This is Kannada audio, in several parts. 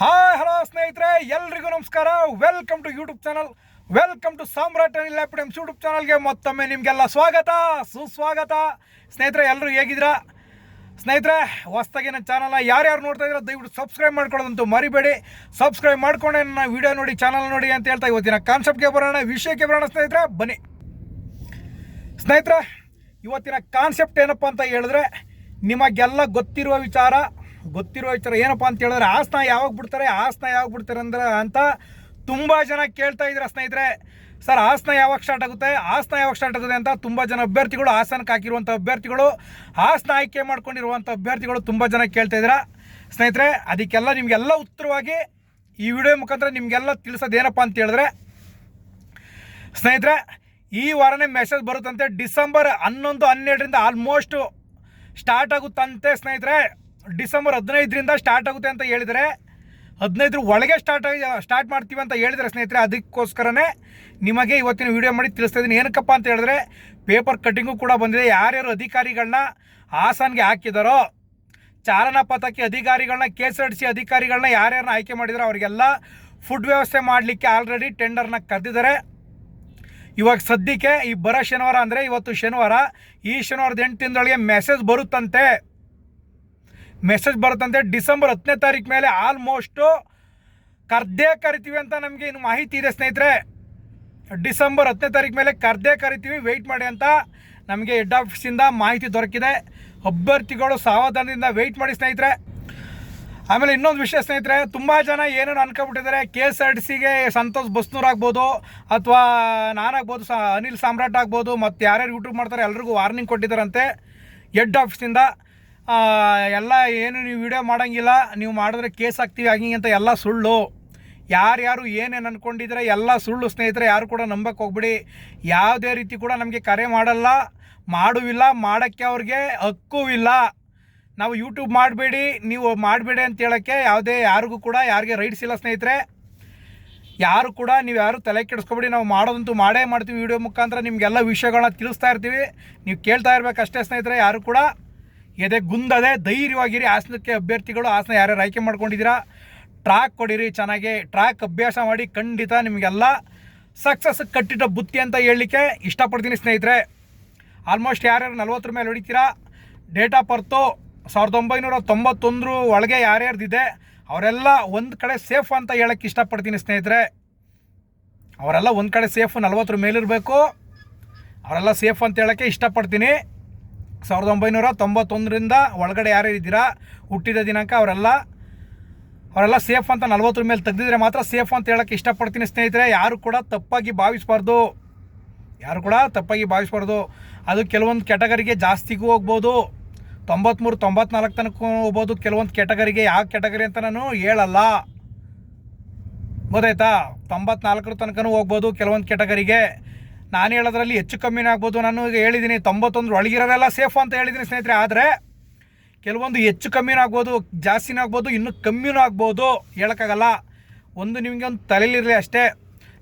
ಹಾಯ್, ಹಲೋ ಸ್ನೇಹಿತರೆ, ಎಲ್ರಿಗೂ ನಮಸ್ಕಾರ. Welcome to YouTube channel welcome to Samrat Anil ಲ್ಯಾಪಿಟಮ್ಸ್ YouTube ಚಾನಲ್ಗೆ ಮತ್ತೊಮ್ಮೆ ನಿಮಗೆಲ್ಲ ಸ್ವಾಗತ, ಸುಸ್ವಾಗತ. ಸ್ನೇಹಿತರೆ ಎಲ್ಲರೂ ಹೇಗಿದ್ದೀರಾ? ಸ್ನೇಹಿತರೆ, ಹೊಸ್ದಾಗಿ ನನ್ನ ಚಾನಲ್ನ ಯಾರ್ಯಾರು ನೋಡ್ತಾ ಇದ್ದೀರಾ, ದಯವಿಟ್ಟು ಸಬ್ಸ್ಕ್ರೈಬ್ ಮಾಡ್ಕೊಳ್ಳೋದಂತೂ ಮರಿಬೇಡಿ. ಸಬ್ಸ್ಕ್ರೈಬ್ ಮಾಡ್ಕೊಂಡೆ, ನನ್ನ ವಿಡಿಯೋ ನೋಡಿ ಚಾನಲ್ ನೋಡಿ ಅಂತ ಹೇಳ್ತಾ ಇವತ್ತಿನ ಕಾನ್ಸೆಪ್ಟ್ಗೆ ಬರೋಣ, ವಿಷಯಕ್ಕೆ ಬರೋಣ ಸ್ನೇಹಿತರೆ. ಬನ್ನಿ. ಸ್ನೇಹಿತರೆ, ಇವತ್ತಿನ ಕಾನ್ಸೆಪ್ಟ್ ಏನಪ್ಪ ಅಂತ ಹೇಳಿದ್ರೆ, ನಿಮಗೆಲ್ಲ ಗೊತ್ತಿರುವ ವಿಚಾರ ಗೊತ್ತಿರುವ ವಿಚಾರ ಏನಪ್ಪ ಅಂತ ಹೇಳಿದ್ರೆ ಆಸನ ಯಾವಾಗ ಬಿಡ್ತಾರೆ ಆಸನ ಯಾವಾಗ ಬಿಡ್ತಾರೆ ಅಂದ್ರೆ ಅಂತ ತುಂಬ ಜನ ಕೇಳ್ತಾ ಇದ್ರೆ ಸ್ನೇಹಿತರೆ. ಸರ್ ಆಸನ ಯಾವಾಗ ಸ್ಟಾರ್ಟ್ ಆಗುತ್ತೆ? ಆಸನ ಯಾವಾಗ ಸ್ಟಾರ್ಟ್ ಆಗುತ್ತೆ ಅಂತ ತುಂಬ ಜನ ಅಭ್ಯರ್ಥಿಗಳು, ಆಸನಕ್ಕೆ ಹಾಕಿರುವಂಥ ಅಭ್ಯರ್ಥಿಗಳು ಆಸನ ಆಯ್ಕೆ ಮಾಡ್ಕೊಂಡಿರುವಂಥ ಅಭ್ಯರ್ಥಿಗಳು ತುಂಬ ಜನ ಕೇಳ್ತಾ ಇದ್ದೀರಾ ಸ್ನೇಹಿತರೆ, ಅದಕ್ಕೆಲ್ಲ ನಿಮಗೆಲ್ಲ ಉತ್ತರವಾಗಿ ಈ ವಿಡಿಯೋ ಮುಖಾಂತರ ನಿಮಗೆಲ್ಲ ತಿಳಿಸೋದು ಏನಪ್ಪ ಅಂತ ಹೇಳಿದ್ರೆ, ಸ್ನೇಹಿತರೆ, ಈ ವಾರನೇ ಮೆಸೇಜ್ ಬರುತ್ತಂತೆ. ಡಿಸೆಂಬರ್ ಹನ್ನೊಂದು, ಹನ್ನೆರಡರಿಂದ ಆಲ್ಮೋಸ್ಟ್ ಸ್ಟಾರ್ಟ್ ಆಗುತ್ತಂತೆ ಸ್ನೇಹಿತರೆ. ಡಿಸೆಂಬರ್ ಹದಿನೈದರಿಂದ ಸ್ಟಾರ್ಟ್ ಆಗುತ್ತೆ ಅಂತ ಹೇಳಿದರೆ, ಹದಿನೈದರ ಒಳಗೆ ಸ್ಟಾರ್ಟ್ ಆಗಿ, ಸ್ಟಾರ್ಟ್ ಮಾಡ್ತೀವಿ ಅಂತ ಹೇಳಿದರೆ ಸ್ನೇಹಿತರೆ, ಅದಕ್ಕೋಸ್ಕರನೇ ನಿಮಗೆ ಇವತ್ತಿನ ವಿಡಿಯೋ ಮಾಡಿ ತಿಳಿಸ್ತಾ ಇದ್ದೀನಿ. ಏನಕ್ಕಪ್ಪ ಅಂತ ಹೇಳಿದ್ರೆ, ಪೇಪರ್ ಕಟ್ಟಿಂಗು ಕೂಡ ಬಂದಿದೆ. ಯಾರ್ಯಾರು ಅಧಿಕಾರಿಗಳನ್ನ ಹಾಸನ್ಗೆ ಹಾಕಿದಾರೋ ಚಾಲನಾ ಪಥಕ್ಕೆ ಅಧಿಕಾರಿಗಳನ್ನ K S R T C ಅಧಿಕಾರಿಗಳನ್ನ ಯಾರ್ಯಾರನ್ನ ಆಯ್ಕೆ ಮಾಡಿದಾರೋ ಅವರಿಗೆಲ್ಲ ಫುಡ್ ವ್ಯವಸ್ಥೆ ಮಾಡಲಿಕ್ಕೆ ಆಲ್ರೆಡಿ ಟೆಂಡರ್ನ ಕರೆದಿದ್ದಾರೆ. ಇವಾಗ ಸದ್ಯಕ್ಕೆ ಈ ಬರೋ ಶನಿವಾರ ಅಂದರೆ ಇವತ್ತು ಶನಿವಾರ, ಈ ಶನಿವಾರದ ಎಂಟು ದಿನದೊಳಗೆ ಮೆಸೇಜ್ ಬರುತ್ತಂತೆ. ಮೆಸೇಜ್ ಬರುತ್ತಂತೆ. ಡಿಸೆಂಬರ್ ಹತ್ತನೇ ತಾರೀಕು ಮೇಲೆ ಆಲ್ಮೋಸ್ಟು ಕರ್ದೇ ಕರಿತೀವಿ ಅಂತ ನಮಗೆ ಇನ್ನು ಮಾಹಿತಿ ಇದೆ ಸ್ನೇಹಿತರೆ. ಡಿಸೆಂಬರ್ ಹತ್ತನೇ ತಾರೀಕು ಮೇಲೆ ಕರ್ದೇ ಕರಿತೀವಿ. ವೆಯ್ಟ್ ಮಾಡಿ ಅಂತ ನಮಗೆ ಹೆಡ್ ಆಫೀಸಿಂದ ಮಾಹಿತಿ ದೊರಕಿದೆ. ಅಭ್ಯರ್ಥಿಗಳು ಸಾವಧಾನದಿಂದ ವೆಯ್ಟ್ ಮಾಡಿ ಸ್ನೇಹಿತರೆ. ಆಮೇಲೆ ಇನ್ನೊಂದು ವಿಷಯ ಸ್ನೇಹಿತರೆ, ತುಂಬ ಜನ ಏನೇನು ಅನ್ಕೊಬಿಟ್ಟಿದ್ದಾರೆ ಕೆ ಎಸ್ ಆರ್ ಟಿ ಸಿಗೆ ಸಂತೋಷ್ ಬಸ್ನೂರ್ ಆಗ್ಬೋದು, ಅಥವಾ ನಾನಾಗ್ಬೋದು, ಸಾ ಅನಿಲ್ ಸಾಮ್ರಾಟ್ ಆಗ್ಬೋದು, ಮತ್ತು ಯಾರ್ಯಾರು ಯೂಟ್ಯೂಬ್ ಮಾಡ್ತಾರೆ, ಎಲ್ರಿಗೂ ವಾರ್ನಿಂಗ್ ಕೊಟ್ಟಿದ್ದಾರಂತೆ. ಹೆಡ್ ಆಫೀಸಿಂದ ಎಲ್ಲ ಏನು ನೀವು ವಿಡಿಯೋ ಮಾಡೋಂಗಿಲ್ಲ, ನೀವು ಮಾಡಿದ್ರೆ ಕೇಸ್ ಹಾಕ್ತೀವಿ, ಹಾಗೆ ಅಂತ ಎಲ್ಲ ಸುಳ್ಳು. ಯಾರ್ಯಾರು ಏನೇನು ಅಂದ್ಕೊಂಡಿದ್ರೆ ಎಲ್ಲ ಸುಳ್ಳು ಸ್ನೇಹಿತರೆ, ಯಾರು ಕೂಡ ನಂಬಕ್ಕೆ ಹೋಗ್ಬಿಡಿ. ಯಾವುದೇ ರೀತಿ ಕೂಡ ನಮಗೆ ಕರೆ ಮಾಡಲ್ಲ, ಮಾಡುವಿಲ್ಲ, ಮಾಡೋಕ್ಕೆ ಅವ್ರಿಗೆ ಹಕ್ಕೂ ಇಲ್ಲ. ನಾವು ಯೂಟ್ಯೂಬ್ ಮಾಡಬೇಡಿ, ನೀವು ಮಾಡಬೇಡಿ ಅಂತ ಹೇಳೋಕ್ಕೆ ಯಾವುದೇ ಯಾರಿಗೂ ಕೂಡ, ಯಾರಿಗೆ ರೈಟ್ಸ್ ಇಲ್ಲ ಸ್ನೇಹಿತರೆ. ಯಾರು ಕೂಡ, ನೀವು ಯಾರು ತಲೆ ಕೆಡಿಸ್ಕೊಬೇಡಿ, ನಾವು ಮಾಡೋದಂತೂ ಮಾಡೇ ಮಾಡ್ತೀವಿ ವಿಡಿಯೋ ಮುಖಾಂತರ, ನಿಮಗೆಲ್ಲ ವಿಷಯಗಳನ್ನ ತಿಳಿಸ್ತಾ ಇರ್ತೀವಿ. ನೀವು ಕೇಳ್ತಾ ಇರಬೇಕಷ್ಟೇ ಸ್ನೇಹಿತರೆ, ಯಾರು ಕೂಡ. ಎದೆ ಗುಂದದೆ ಧೈರ್ಯವಾಗಿರಿ. ಆಸನಕ್ಕೆ ಅಭ್ಯರ್ಥಿಗಳು ಆಸನ ಯಾರ್ಯಾರು ಆಯ್ಕೆ ಮಾಡ್ಕೊಂಡಿದ್ದೀರಾ? ಟ್ರ್ಯಾಕ್ ಕೊಡಿರಿ, ಚೆನ್ನಾಗಿ ಟ್ರ್ಯಾಕ್ ಅಭ್ಯಾಸ ಮಾಡಿ ಖಂಡಿತ ನಿಮಗೆಲ್ಲ ಸಕ್ಸಸ್ ಕಟ್ಟಿಟ್ಟ ಬುತ್ತಿ ಅಂತ ಹೇಳಲಿಕ್ಕೆ ಇಷ್ಟಪಡ್ತೀನಿ ಸ್ನೇಹಿತರೆ. ಆಲ್ಮೋಸ್ಟ್ ಯಾರ್ಯಾರು ನಲ್ವತ್ತರ ಮೇಲೆ ಹೊಡಿತೀರಾ? Date of birth. ಸಾವಿರದ ಒಂಬೈನೂರ ತೊಂಬತ್ತೊಂದರ ಒಳಗೆ ಯಾರ್ಯಾರ್ದಿದೆ, ಅವರೆಲ್ಲ ಒಂದು ಕಡೆ ಸೇಫ್ ಅಂತ ಹೇಳಕ್ಕೆ ಇಷ್ಟಪಡ್ತೀನಿ ಸ್ನೇಹಿತರೆ. ಅವರೆಲ್ಲ ಒಂದು ಕಡೆ ಸೇಫ್ ನಲ್ವತ್ತರ ಮೇಲಿರಬೇಕು. ಅವರೆಲ್ಲ ಸೇಫ್ ಅಂತ ಹೇಳೋಕ್ಕೆ ಇಷ್ಟಪಡ್ತೀನಿ. ಸಾವಿರದ ಒಂಬೈನೂರ ತೊಂಬತ್ತೊಂದರಿಂದ ಒಳಗಡೆ ಯಾರು ಇದ್ದೀರಾ? ಹುಟ್ಟಿದ ದಿನಾಂಕ ಅವರೆಲ್ಲ ಅವರೆಲ್ಲ ಸೇಫ್ ಅಂತ ನಲ್ವತ್ತರ ಮೇಲೆ ತೆಗೆದಿದ್ರೆ ಮಾತ್ರ ಸೇಫ್ ಅಂತ ಹೇಳೋಕ್ಕೆ ಇಷ್ಟಪಡ್ತೀನಿ ಸ್ನೇಹಿತರೆ. ಯಾರು ಕೂಡ ತಪ್ಪಾಗಿ ಭಾವಿಸಬಾರ್ದು. ಯಾರು ಕೂಡ ತಪ್ಪಾಗಿ ಭಾವಿಸಬಾರ್ದು. ಅದು ಕೆಲವೊಂದು ಕೆಟಗರಿಗೆ ಜಾಸ್ತಿಗೂ ಹೋಗ್ಬೋದು. ತೊಂಬತ್ತ್ಮೂರು ತೊಂಬತ್ನಾಲ್ಕು ತನಕ ಹೋಗ್ಬೋದು ಕೆಲವೊಂದು ಕೆಟಗರಿಗೆ ಯಾವ ಕೆಟಗರಿ ಅಂತ ನಾನು ಹೇಳಲ್ಲ. ಗೊತ್ತಾಯ್ತಾ? ತೊಂಬತ್ನಾಲ್ಕರ ತನಕನೂ ಹೋಗ್ಬೋದು ಕೆಲವೊಂದು ಕೆಟಗರಿಗೆ ನಾನು ಹೇಳೋದ್ರಲ್ಲಿ ಹೆಚ್ಚು ಕಮ್ಮಿನೇ ಆಗ್ಬೋದು. ನಾನು ಈಗ ಹೇಳಿದ್ದೀನಿ ತೊಂಬತ್ತೊಂದು ಒಳಗಿರೋರೆಲ್ಲ ಸೇಫ್ ಅಂತ ಹೇಳಿದ್ದೀನಿ ಸ್ನೇಹಿತರೆ. ಆದರೆ ಕೆಲವೊಂದು ಹೆಚ್ಚು ಕಮ್ಮಿನೂ ಆಗ್ಬೋದು, ಜಾಸ್ತಿನೂ ಆಗ್ಬೋದು, ಇನ್ನೂ ಕಮ್ಮಿನೂ ಆಗ್ಬೋದು ಹೇಳೋಕ್ಕಾಗಲ್ಲ. ಒಂದು ನಿಮಗೆ ಒಂದು ತಲೆಯಲ್ಲಿರಲಿ ಅಷ್ಟೇ.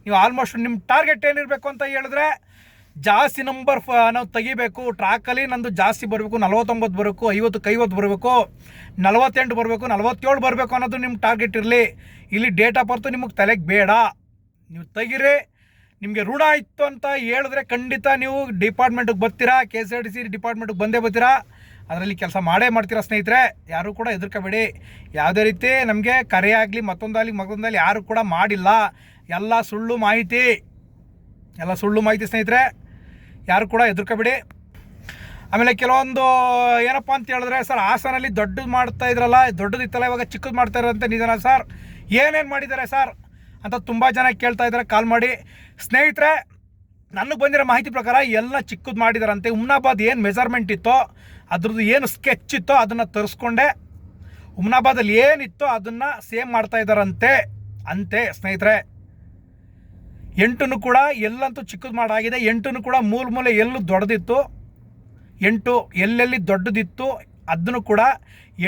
ನೀವು ಆಲ್ಮೋಸ್ಟ್ ನಿಮ್ಮ ಟಾರ್ಗೆಟ್ ಏನಿರಬೇಕು ಅಂತ ಹೇಳಿದ್ರೆ ಜಾಸ್ತಿ ನಂಬರ್ ಫ ನಾವು ತೆಗಿಬೇಕು. ಟ್ರ್ಯಾಕಲ್ಲಿ ನಂದು ಜಾಸ್ತಿ ಬರಬೇಕು, ನಲ್ವತ್ತೊಂಬತ್ತು ಬರಬೇಕು ಐವತ್ತಕ್ಕೆ ಐವತ್ತು ಬರಬೇಕು, ನಲ್ವತ್ತೆಂಟು ಬರಬೇಕು, ನಲ್ವತ್ತೇಳು ಬರಬೇಕು ಅನ್ನೋದು ನಿಮ್ಮ ಟಾರ್ಗೆಟ್ ಇರಲಿ. ಇಲ್ಲಿ ಡೇಟ್ ಆಫ್ ಬರ್ತು ನಿಮಗೆ ತಲೆಗೆ ಬೇಡ. ನೀವು ತೆಗಿರಿ. ನಿಮಗೆ ರೂಢ ಇತ್ತು ಅಂತ ಹೇಳಿದ್ರೆ ಖಂಡಿತ ನೀವು ಡಿಪಾರ್ಟ್ಮೆಂಟಿಗೆ ಬರ್ತೀರಾ K S R T C ಡಿಪಾರ್ಟ್ಮೆಂಟಿಗೆ ಬಂದೇ ಬರ್ತೀರಾ. ಅದರಲ್ಲಿ ಕೆಲಸ ಮಾಡೇ ಮಾಡ್ತೀರಾ ಸ್ನೇಹಿತರೆ. ಯಾರೂ ಕೂಡ ಹೆದರ್ಕೋಬೇಡಿ. ಯಾವುದೇ ರೀತಿ ನಮಗೆ ಕರೆ ಆಗಲಿ, ಮತ್ತೊಂದಾಗಲಿ ಮತ್ತೊಂದಾಗಲಿ ಯಾರು ಕೂಡ ಮಾಡಿಲ್ಲ. ಎಲ್ಲ ಸುಳ್ಳು ಮಾಹಿತಿ, ಎಲ್ಲ ಸುಳ್ಳು ಮಾಹಿತಿ ಸ್ನೇಹಿತರೆ, ಯಾರು ಕೂಡ ಹೆದರ್ಕೋಬೇಡಿ. ಆಮೇಲೆ ಕೆಲವೊಂದು ಏನಪ್ಪ ಅಂತ ಹೇಳಿದ್ರೆ, ಸರ್, ಹಾಸನಲ್ಲಿ ದೊಡ್ಡದು ಮಾಡ್ತಾ ಇದ್ರಲ್ಲ, ದೊಡ್ಡದಿತ್ತಲ್ಲ, ಇವಾಗ ಚಿಕ್ಕದು ಮಾಡ್ತಾ ಇರೋದಂತ ನಿಧಾನ ಸರ್? ಏನೇನು ಮಾಡಿದ್ದಾರೆ ಸರ್? ಅಂತ ತುಂಬ ಜನ ಕೇಳ್ತಾ ಇದ್ದಾರೆ. ಕಾಲ್ ಮಾಡಿ. ಸ್ನೇಹಿತರೆ, ನನಗೆ ಬಂದಿರೋ ಮಾಹಿತಿ ಪ್ರಕಾರ ಎಲ್ಲ ಚಿಕ್ಕದು ಮಾಡಿದಾರಂತೆ. ಉಮ್ನಾಬಾದ್ ಏನು ಮೆಜರ್ಮೆಂಟ್ ಇತ್ತೋ, ಅದ್ರದ್ದು ಏನು ಸ್ಕೆಚ್ ಇತ್ತೋ ಅದನ್ನು ತರಿಸ್ಕೊಂಡೆ. ಉಮ್ನಾಬಾದಲ್ಲಿ ಏನಿತ್ತೋ ಅದನ್ನು ಸೇಮ್ ಮಾಡ್ತಾ ಇದ್ದಾರಂತೆ ಅಂತೆ ಸ್ನೇಹಿತರೆ ಎಂಟನ್ನು ಕೂಡ ಎಲ್ಲಂತೂ ಚಿಕ್ಕದು ಮಾಡಾಗಿದೆ. ಎಂಟನ್ನು ಕೂಡ ಮೂಲ ಮೂಲೆ ಎಲ್ಲೂ ದೊಡ್ಡದಿತ್ತು. ಎಂಟು ಎಲ್ಲೆಲ್ಲಿ ದೊಡ್ಡದಿತ್ತು ಅದನ್ನು ಕೂಡ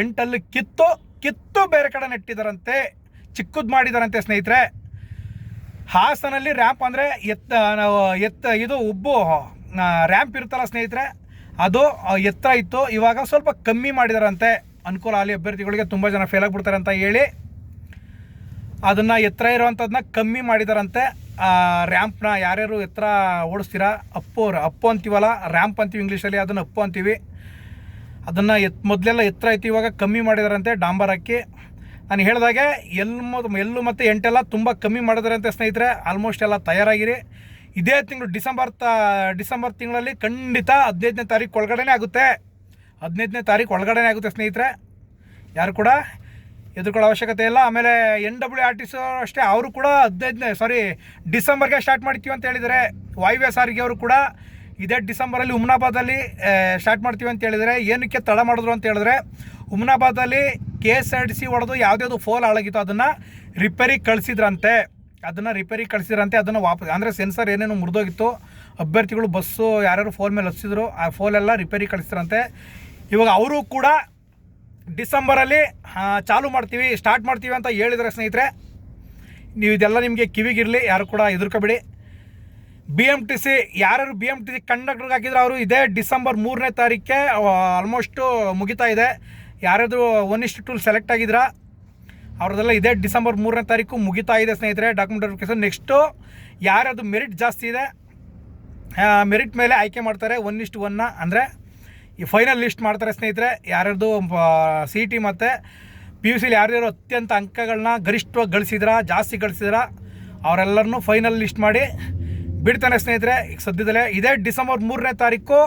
ಎಂಟಲ್ಲಿ ಕಿತ್ತು ಕಿತ್ತು ಬೇರೆ ಕಡೆ ನೆಟ್ಟಿದ್ದಾರಂತೆ ಚಿಕ್ಕದು ಮಾಡಿದಾರಂತೆ ಸ್ನೇಹಿತರೆ. ಹಾಸನಲ್ಲಿ ರ್ಯಾಂಪ್ ಅಂದರೆ ಎತ್ತ ಎತ್ತ, ಇದು ಉಬ್ಬು ರ್ಯಾಂಪ್ ಇರುತ್ತಲ್ಲ ಸ್ನೇಹಿತರೆ, ಅದು ಎತ್ತರ ಇತ್ತು. ಇವಾಗ ಸ್ವಲ್ಪ ಕಮ್ಮಿ ಮಾಡಿದಾರಂತೆ. ಅನುಕೂಲ ಆಗಲಿ, ಅಭ್ಯರ್ಥಿಗಳಿಗೆ ತುಂಬ ಜನ ಫೇಲ್ ಆಗಿಬಿಡ್ತಾರೆ ಅಂತ ಹೇಳಿ. ಅದನ್ನು ಎತ್ತರ ಇರುವಂಥದ್ದನ್ನ ಕಮ್ಮಿ ಮಾಡಿದಾರಂತೆ. ರ್ಯಾಂಪ್ನ ಯಾರ್ಯಾರು ಎತ್ತರ ಓಡಿಸ್ತೀರಾ? ಅಪ್ಪು ಅಪ್ಪು ಅಂತೀವಲ್ಲ ರ್ಯಾಂಪ್ ಅಂತೀವಿ ಇಂಗ್ಲೀಷಲ್ಲಿ ಅದನ್ನು ಅಪ್ಪು ಅಂತೀವಿ. ಅದನ್ನು ಎತ್, ಮೊದಲೆಲ್ಲ ಎತ್ತರ ಇತ್ತು, ಇವಾಗ ಕಮ್ಮಿ ಮಾಡಿದಾರಂತೆ. ಡಾಂಬರ್ ಹಾಕಿ ನಾನು ಹೇಳಿದಾಗೆ ಎಲ್ಲಿ ಮೊದ್ ಎಲ್ಲು ಮತ್ತು ಎಂಟೆಲ್ಲ ತುಂಬ ಕಮ್ಮಿ ಮಾಡಿದಾರಂತೆ ಸ್ನೇಹಿತರೆ ಆಲ್ಮೋಸ್ಟ್ ಎಲ್ಲ ತಯಾರಾಗಿರಿ. ಇದೇ ತಿಂಗಳು ಡಿಸೆಂಬರ್ ತ ಡಿಸೆಂಬರ್ ತಿಂಗಳಲ್ಲಿ ಖಂಡಿತ ಹದಿನೈದನೇ ತಾರೀಕು ಒಳಗಡೆನೇ ಆಗುತ್ತೆ. ಹದಿನೈದನೇ ತಾರೀಕು ಒಳಗಡೆನೇ ಆಗುತ್ತೆ ಸ್ನೇಹಿತರೆ. ಯಾರು ಕೂಡ ಎದುರ್ಕೊಳ್ಳೋ ಅವಶ್ಯಕತೆ ಇಲ್ಲ. ಆಮೇಲೆ N W R T C ಅಷ್ಟೇ, ಅವರು ಕೂಡ ಹದಿನೈದನೇ ಸಾರಿ ಡಿಸೆಂಬರ್ಗೆ ಸ್ಟಾರ್ಟ್ ಮಾಡ್ತೀವಿ ಅಂತ ಹೇಳಿದರೆ ವಾಯುವ್ಯ ಸಾರಿಗೆ ಅವರು ಕೂಡ ಇದೇ ಡಿಸೆಂಬರಲ್ಲಿ ಉಮ್ನಾಬಾದಲ್ಲಿ ಸ್ಟಾರ್ಟ್ ಮಾಡ್ತೀವಿ ಅಂತ ಹೇಳಿದರೆ ಏನಕ್ಕೆ ತಡ ಮಾಡಿದ್ರು ಅಂತ ಹೇಳಿದ್ರೆ ಉಮ್ನಾಬಾದಲ್ಲಿ K S R T C ಹೊಡೆದು ಯಾವುದ್ಯಾವುದು ಫೋಲ್ ಹಾಳಾಗಿತ್ತು, ಅದನ್ನು ರಿಪೇರಿಗೆ ಕಳಿಸಿದ್ರಂತೆ. ಅದನ್ನು ರಿಪೇರಿಗೆ ಕಳಿಸಿದ್ರಂತೆ, ಅದನ್ನು ವಾಪಸ್ ಅಂದರೆ ಸೆನ್ಸರ್ ಏನೇನು ಮುರಿದೋಗಿತ್ತು. ಅಭ್ಯರ್ಥಿಗಳು ಬಸ್ಸು ಯಾರ್ಯಾರು ಫೋನ್ ಮೇಲೆ ಹಚ್ಚಿದ್ರು, ಆ ಫೋಲೆಲ್ಲ ರಿಪೇರಿಗೆ ಕಳಿಸಿದ್ರಂತೆ. ಇವಾಗ ಅವರು ಕೂಡ ಡಿಸೆಂಬರಲ್ಲಿ ಚಾಲು ಮಾಡ್ತೀವಿ, ಸ್ಟಾರ್ಟ್ ಮಾಡ್ತೀವಿ ಅಂತ ಹೇಳಿದರೆ ಸ್ನೇಹಿತರೆ ನೀವು ಇದೆಲ್ಲ ನಿಮಗೆ ಕಿವಿಗಿರಲಿ, ಯಾರು ಕೂಡ ಹೆದರ್ಕೋಬೇಡಿ. ಬಿ ಎಂ ಟಿ ಸಿ ಯಾರು ಬಿ ಎಂ ಟಿ ಸಿ ಕಂಡಕ್ಟರ್ಗೆ ಹಾಕಿದ್ರೆ, ಅವರು ಇದೇ ಡಿಸೆಂಬರ್ ಮೂರನೇ ತಾರೀಕೆ ಆಲ್ಮೋಸ್ಟು ಮುಗಿತಾ ಇದೆ. ಯಾರಾದರೂ ಒನ್ ಇಷ್ಟು ಟೂಲ್ ಸೆಲೆಕ್ಟ್ ಆಗಿದ್ರಾ ಅವ್ರದ್ದೆಲ್ಲ ಇದೇ ಡಿಸೆಂಬರ್ ಮೂರನೇ ತಾರೀಕು ಮುಗಿತಾ ಇದೆ ಸ್ನೇಹಿತರೆ ಡಾಕ್ಯುಮೆಂಟ್ ವೆರಿಫಿಕೇಶನ್ ನೆಕ್ಸ್ಟು ಯಾರದು ಮೆರಿಟ್ ಜಾಸ್ತಿ ಇದೆ ಮೆರಿಟ್ ಮೇಲೆ ಆಯ್ಕೆ ಮಾಡ್ತಾರೆ ಒನ್ ಇಷ್ಟು ಒನ್ನ ಅಂದರೆ ಈ ಫೈನಲ್ ಲಿಸ್ಟ್ ಮಾಡ್ತಾರೆ ಸ್ನೇಹಿತರೆ. ಯಾರ್ಯಾರ್ದು ಸಿ ಟಿ ಮತ್ತು ಪಿ ಯು ಸಿಲಿ ಯಾರ್ಯಾರು ಅತ್ಯಂತ ಅಂಕಗಳನ್ನ ಗರಿಷ್ಠವಾಗಿ ಗಳಿಸಿದ್ರ, ಜಾಸ್ತಿ ಗಳಿಸಿದ್ರ, ಅವರೆಲ್ಲರನ್ನೂ ಫೈನಲ್ ಲಿಸ್ಟ್ ಮಾಡಿ ಬಿಡ್ತಾನೆ ಸ್ನೇಹಿತರೆ. ಈಗ ಸದ್ಯದಲ್ಲೇ ಇದೇ ಡಿಸೆಂಬರ್ ಮೂರನೇ ತಾರೀಕು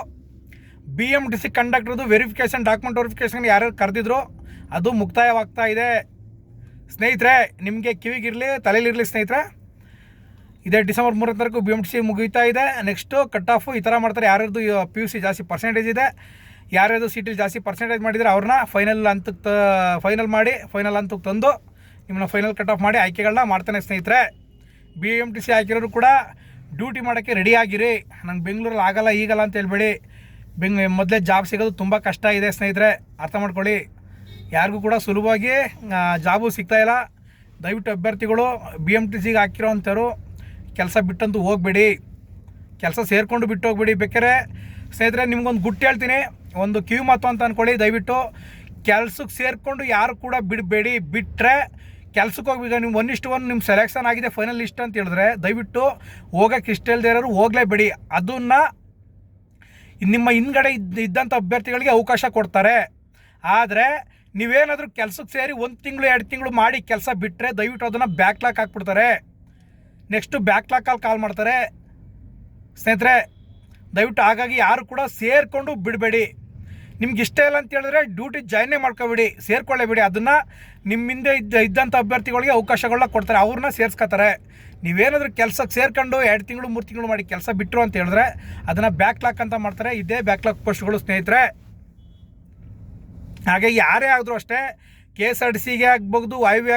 ಬಿ ಎಂ ಡಿ ಸಿ ಕಂಡಕ್ಟರ್ದು ವೆರಿಫಿಕೇಷನ್ ಡಾಕ್ಯುಮೆಂಟ್ ವೆರಿಫಿಕೇಷನ್ ಯಾರ್ಯಾರು ಕರೆದಿದ್ರು ಅದು ಮುಕ್ತಾಯವಾಗ್ತಾ ಇದೆ. ಸ್ನೇಹಿತರೆ, ನಿಮಗೆ ಕಿವಿಗಿರಲಿ ತಲೆಯಲ್ಲಿರಲಿ ಸ್ನೇಹಿತರೆ. ಇದೇ ಡಿಸೆಂಬರ್ ಮೂರನೇ ತಾರೀಕು ಬಿ ಎಂ ಟಿ ಸಿ ಮುಗಿತಾ ಇದೆ. ನೆಕ್ಸ್ಟು ಕಟ್ ಆಫು ಈ ಥರ ಮಾಡ್ತಾರೆ. ಯಾರ್ಯಾರ್ದು ಪಿ ಯು ಸಿ ಜಾಸ್ತಿ ಪರ್ಸೆಂಟೇಜ್ ಇದೆ, ಯಾರ್ಯಾರ್ದು ಸೀಟಲ್ಲಿ ಜಾಸ್ತಿ ಪರ್ಸೆಂಟೇಜ್ ಮಾಡಿದರೆ ಅವ್ರನ್ನ ಫೈನಲ್ ಹಂತಕ್ಕೆ ಫೈನಲ್ ಮಾಡಿ ಫೈನಲ್ ಹಂತಕ್ಕೆ ತಂದು ನಿಮ್ಮನ್ನ ಫೈನಲ್ ಕಟ್ ಆಫ್ ಮಾಡಿ ಆಯ್ಕೆಗಳನ್ನ ಮಾಡ್ತಾನೆ ಸ್ನೇಹಿತರೆ. ಬಿ ಎಂ ಟಿ ಸಿ ಹಾಕಿರೋರು ಕೂಡ ಡ್ಯೂಟಿ ಮಾಡೋಕ್ಕೆ ರೆಡಿ ಆಗಿರಿ. ನಂಗೆ ಬೆಂಗಳೂರಲ್ಲಿ ಆಗಲ್ಲ, ಈಗಲ್ಲ ಅಂತ ಹೇಳ್ಬೇಡಿ. ಬೆಂಗ್ ಮೊದಲೇ ಜಾಬ್ ಸಿಗೋದು ತುಂಬ ಕಷ್ಟ ಇದೆ ಸ್ನೇಹಿತರೆ, ಅರ್ಥ ಮಾಡ್ಕೊಳ್ಳಿ. ಯಾರಿಗೂ ಕೂಡ ಸುಲಭವಾಗಿ ಜಾಬು ಸಿಗ್ತಾ ಇಲ್ಲ. ದಯವಿಟ್ಟು ಅಭ್ಯರ್ಥಿಗಳು ಬಿ ಎಂ ಟಿ ಸಿಗೆ ಹಾಕಿರೋವಂಥವ್ರು, ಕೆಲಸ ಬಿಟ್ಟಂತೂ ಹೋಗಬೇಡಿ. ಕೆಲಸ ಸೇರಿಕೊಂಡು ಬಿಟ್ಟು ಹೋಗ್ಬೇಡಿ ಬೇಕಾದ್ರೆ. ಸ್ನೇಹಿತರೆ ನಿಮ್ಗೊಂದು ಗುಟ್ಟು ಹೇಳ್ತೀನಿ. ಒಂದು ಕಿವಿ ಮಾತು ಅಂತ ಅಂದ್ಕೊಳ್ಳಿ ದಯವಿಟ್ಟು. ಕೆಲ್ಸಕ್ಕೆ ಸೇರಿಕೊಂಡು ಯಾರು ಕೂಡ ಬಿಡಬೇಡಿ. ಬಿಟ್ಟರೆ ಕೆಲ್ಸಕ್ಕೆ ಹೋಗ್ಬೇಕು. ನೀವು ಒನ್ ಇಷ್ಟು ಒನ್ ನಿಮ್ಮ ಸೆಲೆಕ್ಷನ್ ಆಗಿದೆ ಫೈನಲ್ ಲಿಸ್ಟ್ ಅಂತ ಹೇಳಿದ್ರೆ, ದಯವಿಟ್ಟು ಹೋಗೋಕ್ಕೆ ಇಷ್ಟ ಇಲ್ಲದೆ ಇರೋರು ಹೋಗಲೇಬೇಡಿ. ಅದನ್ನು ನಿಮ್ಮ ಹಿಂದ್ಗಡೆ ಇದ್ದ ಇದ್ದಂಥ ಅಭ್ಯರ್ಥಿಗಳಿಗೆ ಅವಕಾಶ ಕೊಡ್ತಾರೆ. ಆದರೆ ನೀವೇನಾದರೂ ಕೆಲಸಕ್ಕೆ ಸೇರಿ ಒಂದು ತಿಂಗಳು, ಎರಡು ತಿಂಗಳು ಮಾಡಿ ಕೆಲಸ ಬಿಟ್ಟರೆ ದಯವಿಟ್ಟು ಅದನ್ನು ಬ್ಯಾಕ್ಲಾಕ್ ಹಾಕ್ಬಿಡ್ತಾರೆ. ನೆಕ್ಸ್ಟು ಬ್ಯಾಕ್ಲಾಕಲ್ಲಿ ಕಾಲ್ ಮಾಡ್ತಾರೆ. ಸ್ನೇಹಿತರೆ, ದಯವಿಟ್ಟು ಹಾಗಾಗಿ ಯಾರು ಕೂಡ ಸೇರಿಕೊಂಡು ಬಿಡಬೇಡಿ. ನಿಮ್ಗೆ ಇಷ್ಟ ಇಲ್ಲ ಅಂತ ಹೇಳಿದ್ರೆ ಡ್ಯೂಟಿ ಜಾಯ್ನೇ ಮಾಡ್ಕೋಬೇಡಿ, ಸೇರ್ಕೊಳ್ಳೇಬೇಡಿ. ಅದನ್ನು ನಿಮ್ಮಿಂದ ಇದ್ದ ಇದ್ದಂಥ ಅಭ್ಯರ್ಥಿಗಳಿಗೆ ಅವಕಾಶಗಳನ್ನ ಕೊಡ್ತಾರೆ. ಅವ್ರನ್ನ ಸೇರ್ಸ್ಕೊತಾರೆ. ನೀವೇನಾದರೂ ಕೆಲಸಕ್ಕೆ ಸೇರ್ಕೊಂಡು ಎರಡು ತಿಂಗಳು, ಮೂರು ತಿಂಗಳು ಮಾಡಿ ಕೆಲಸ ಬಿಟ್ಟರು ಅಂತ ಹೇಳಿದ್ರೆ ಅದನ್ನು ಬ್ಯಾಕ್ಲಾಕ್ ಅಂತ ಮಾಡ್ತಾರೆ. ಇದೇ ಬ್ಯಾಕ್ಲಾಕ್ ಪೋಸ್ಟ್ಗಳು ಸ್ನೇಹಿತರೆ. ಹಾಗೆ ಯಾರೇ ಆದರೂ ಅಷ್ಟೇ ಕೆ ಎಸ್ ಆರ್ ಟಿ ಸಿಗೆ ಆಗ್ಬೋದು ವಾಯುವ್ಯ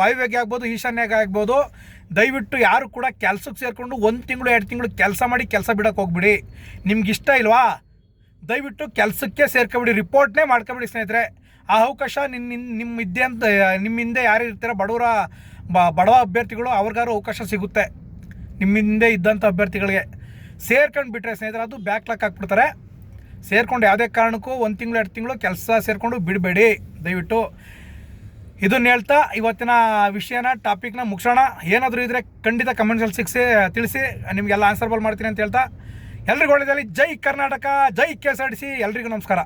ವಾಯುವ್ಯಗೆ ಆಗ್ಬೋದು ಈಶಾನ್ಯಾಗ ಆಗ್ಬೋದು ದಯವಿಟ್ಟು ಯಾರು ಕೂಡ ಕೆಲಸಕ್ಕೆ ಸೇರಿಕೊಂಡು ಒಂದು ತಿಂಗಳು, ಎರಡು ತಿಂಗಳು ಕೆಲಸ ಮಾಡಿ ಕೆಲಸ ಬಿಡೋಕೆ ಹೋಗ್ಬಿಡಿ. ನಿಮ್ಗೆ ಇಷ್ಟ ಇಲ್ವಾ? ದಯವಿಟ್ಟು ಕೆಲಸಕ್ಕೆ ಸೇರ್ಕೊಬಿಡಿ ರಿಪೋರ್ಟ್ನೇ ಮಾಡ್ಕೊಬಿಡಿ ಸ್ನೇಹಿತರೆ. ಆ ಅವಕಾಶ ನಿನ್ನ ನಿಮ್ಮ ಇದ್ದೆ ಅಂತ ನಿಮ್ಮ ಹಿಂದೆ ಯಾರು ಇರ್ತೀರ, ಬಡವರ ಬಡವ ಅಭ್ಯರ್ಥಿಗಳು ಅವ್ರಿಗಾರು ಅವಕಾಶ ಸಿಗುತ್ತೆ. ನಿಮ್ಮ ಹಿಂದೆ ಇದ್ದಂಥ ಅಭ್ಯರ್ಥಿಗಳಿಗೆ. ಸೇರ್ಕೊಂಡು ಬಿಟ್ಟರೆ ಸ್ನೇಹಿತರೆ, ಅದು ಬ್ಯಾಕ್ ಲಾಕ್ ಹಾಕ್ಬಿಡ್ತಾರೆ. ಸೇರ್ಕೊಂಡು ಯಾವುದೇ ಕಾರಣಕ್ಕೂ ಒಂದು ತಿಂಗಳು, ಎರಡು ತಿಂಗಳು ಕೆಲಸ ಸೇರಿಕೊಂಡು ಬಿಡಬೇಡಿ. ದಯವಿಟ್ಟು ಇದನ್ನ ಹೇಳ್ತಾ ಇವತ್ತಿನ ವಿಷಯನ ಟಾಪಿಕ್ನ ಮುಗಿಸೋಣ. ಏನಾದರೂ ಇದ್ದರೆ ಖಂಡಿತ ಕಮೆಂಟ್ಸಲ್ಲಿ ಸಿಕ್ಸಿ ತಿಳಿಸಿ, ನಿಮಗೆಲ್ಲ ಆನ್ಸರ್ಬಲ್ ಮಾಡ್ತೀನಿ ಅಂತ ಹೇಳ್ತಾ ಎಲ್ರಿಗೂ ಒಳ್ಳೆಯದಲ್ಲಿ ಜೈ ಕರ್ನಾಟಕ ಜೈ K S R T C ಎಲ್ರಿಗೂ ನಮಸ್ಕಾರ.